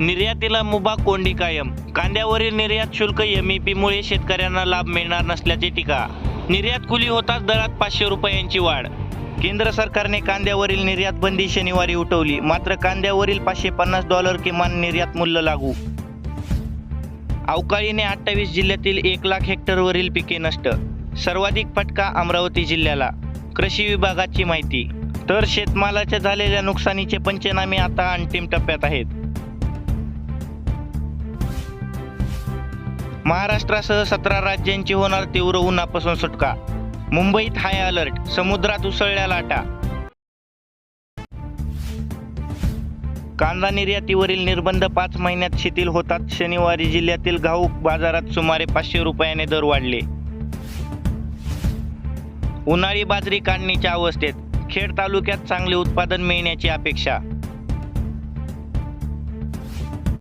निर्यातीला मुभा कोंडी कायम. कांद्यावरील निर्यात शुल्क एमईपीमुळे शेतकऱ्यांना लाभ मिळणार नसल्याची टीका. निर्यात खुली होताच दरात पाचशे रुपयांची वाढ. केंद्र सरकारने कांद्यावरील निर्यात बंदी शनिवारी उठवली. मात्र कांद्यावरील पाचशे पन्नास डॉलर किमान निर्यात मूल्य लागू. अवकाळीने अठ्ठावीस जिल्ह्यातील एक लाख हेक्टरवरील पिके नष्ट. सर्वाधिक फटका अमरावती जिल्ह्याला. कृषी विभागाची माहिती. तर शेतमालाच्या झालेल्या नुकसानीचे पंचनामे आता अंतिम टप्प्यात आहेत. महाराष्ट्रासह सतरा राज्यांची होणार तीव्र उन्हापासून सुटका. मुंबईत हाय अलर्ट समुद्रात उसळल्या लाटा. कांदा निर्यातीवरील निर्बंध पाच महिन्यात शिथिल होतात. शनिवारी जिल्ह्यातील घाऊक बाजारात सुमारे पाचशे रुपयाने दर वाढले. उन्हाळी बाजरी काढणीच्या अवस्थेत खेड तालुक्यात चांगले उत्पादन मिळण्याची अपेक्षा.